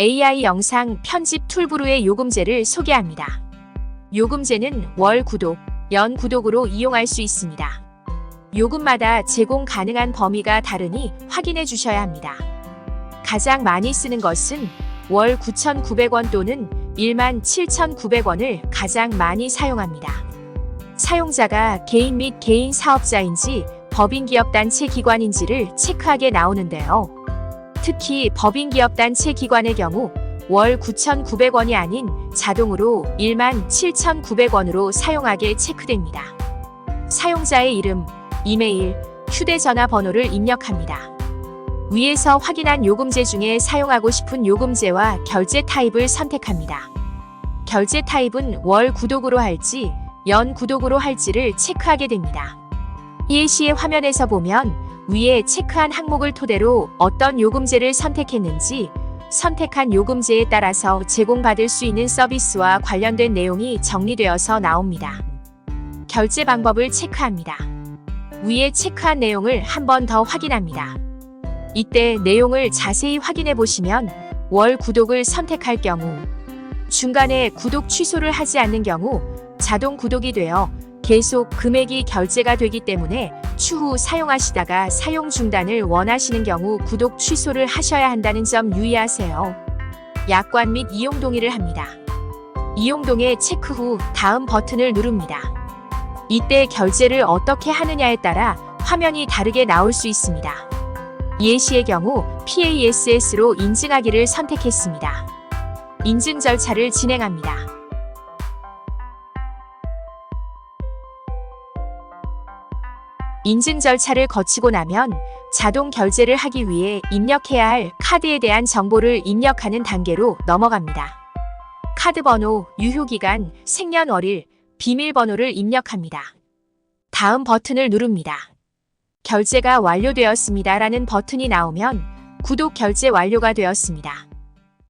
AI 영상 편집 툴브루의 요금제를 소개합니다. 요금제는 월 구독, 연 구독으로 이용할 수 있습니다. 요금마다 제공 가능한 범위가 다르니 확인해 주셔야 합니다. 가장 많이 쓰는 것은 월 9,900원 또는 17,900원을 가장 많이 사용합니다. 사용자가 개인 및 개인 사업자인지 법인 기업 단체 기관인지를 체크하게 나오는데요. 특히 법인기업단체 기관의 경우 월 9,900원이 아닌 자동으로 17,900원으로 사용하게 체크됩니다. 사용자의 이름, 이메일, 휴대전화 번호를 입력합니다. 위에서 확인한 요금제 중에 사용하고 싶은 요금제와 결제 타입을 선택합니다. 결제 타입은 월 구독으로 할지, 연 구독으로 할지를 체크하게 됩니다. 예시의 화면에서 보면 위에 체크한 항목을 토대로 어떤 요금제를 선택했는지 선택한 요금제에 따라서 제공받을 수 있는 서비스와 관련된 내용이 정리되어서 나옵니다. 결제 방법을 체크합니다. 위에 체크한 내용을 한 번 더 확인합니다. 이때 내용을 자세히 확인해 보시면 월 구독을 선택할 경우 중간에 구독 취소를 하지 않는 경우 자동 구독이 되어 계속 금액이 결제가 되기 때문에 추후 사용하시다가 사용 중단을 원하시는 경우 구독 취소를 하셔야 한다는 점 유의하세요. 약관 및 이용 동의를 합니다. 이용 동의 체크 후 다음 버튼을 누릅니다. 이때 결제를 어떻게 하느냐에 따라 화면이 다르게 나올 수 있습니다. 예시의 경우 PASS로 인증하기를 선택했습니다. 인증 절차를 진행합니다. 인증 절차를 거치고 나면 자동 결제를 하기 위해 입력해야 할 카드에 대한 정보를 입력하는 단계로 넘어갑니다. 카드 번호, 유효기간, 생년월일, 비밀번호를 입력합니다. 다음 버튼을 누릅니다. 결제가 완료되었습니다라는 버튼이 나오면 구독 결제 완료가 되었습니다.